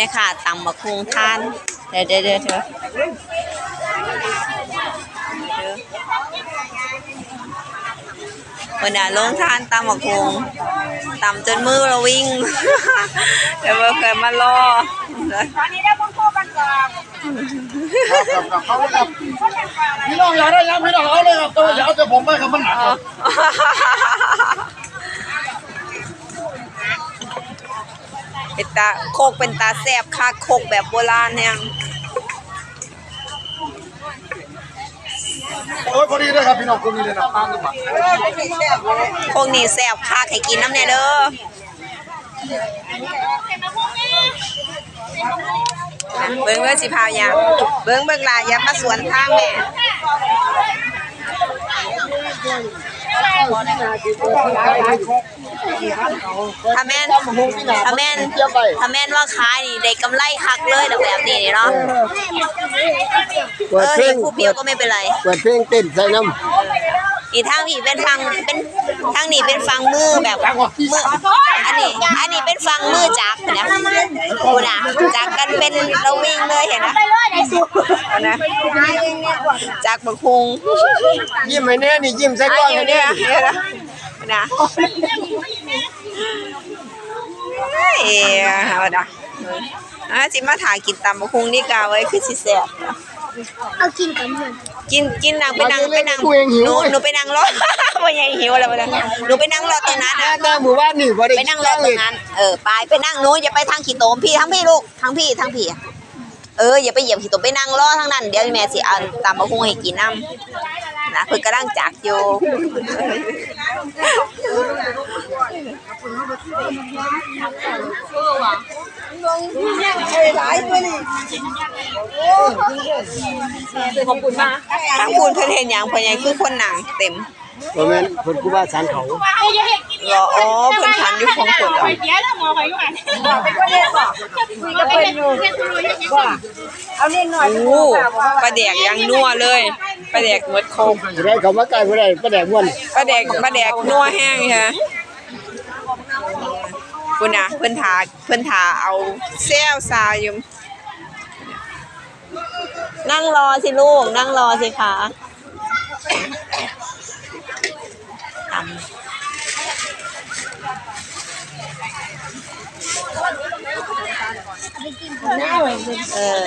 ม่ค่ะตำบักคุงทาน เดี๋ยวเดี๋ยวเดี๋ยวเดี๋ยววันน่ะลงทานตำบักคุงตำจนมือเราวิ่งเดี๋ยวเราเคยมารอตอนนี้ได้พุ่งคู่กันก่อนครับครับเขาเลยครับพี่น้องอย่าได้ยังพี่น้องเอาเลยครับแต่ว่าอย่าเอาแต่ผมไปครับมันหนัก ตาโคกเป็นตาแซบค่ะโคกแบบโบราณเนี่ยโอ้ยพอดีเลยครับพี่น้องกลุ่มนี้เลยนะตั้งกันมาโคกนี่แซบค่ะให้กินน้ำเนี่ยเด้อเบิ้งเบิ้งสิพายางเบิ้งเบิ้งลายอยามาสวนทางแม่ ถ้าแม่นถ้าแม่นถ้าแม่นว่าขายนี่ได้กำไรคักเลยแล้วแบบนี้นี่เนาะเปิเอดอเพลเห็งนผู้เปรียวก็ไม่เป็นไร เปิดเพลงเต้นใส่น้อีกทางนี้เป็นฟังเป็นทางนี้เป็นฟังมือแบบมืออันนี้ อันนี้เป็นฟังมือจักนะ กูนะจักกันเป็นเราวิ่งเลยเห็นนะไปเลยในสุดนะจักบักคุงำยิ้มให้แน่นี่ยิ้มใส่อันกล้องอยู่ให้เนี่แน่ยนะเอ๊ะเอาละอะจิมาถ่ายกินตำบักคุงนี่กาไว้คือสิแซ่บ เอากินกันเถอะกินกินนางไปนั่งไปนั่งกูเองหิวหนูหนูไปนั่งรอว่ายังหิวอะไรวะเนี่ยหนูไปนั่งรอตรงนั้นแต่อะแต่หมู่บ้านนี่บ่ได้ไปนั่งรอตรงนั้นเออไปไปนั่งนู้นอย่าไปทางขี้โตมพี่ทั้งพี่ลูกทั้งพี่ทั้งพี่เอออย่าไปเหยียบขี้โตมไปนั่งรอทั้งนั้นเดี๋ยวแม่สิเอาตามมาหุงให้กินน้ำนะเพิ่นกำลังจากอยู่ ขอบคุณมากทั้งคุณเพิ่นเห็นหยังเพิ่นยังคือคนหนังเต็มบ่แม่นเพิ่นครูบาสานเขาเฮ้ยอย่าเห็นกินรออ๋อเพิ่นทันอยู่ของคนไปเดี๋ยวแล้วหมอไปอยู่กันเป็นคนเดียวก่อนก็เป็นอยู่เป็นคนเดียวก่อนเอาเล่นหน่อยโอ้ปลาแดกยังนัวเลยปลาแดกหมดโคงสิได้เขามาใกล้บ่ได้บ่ได้ม่วนปลาแดกปลาแดกนัวแห้งค่ะ คุณน่ะเพิ่นถาเพิ่นถาเอาแซวซาอยู่นั่งรอสิลูก นั่งรอสิคะตำเออ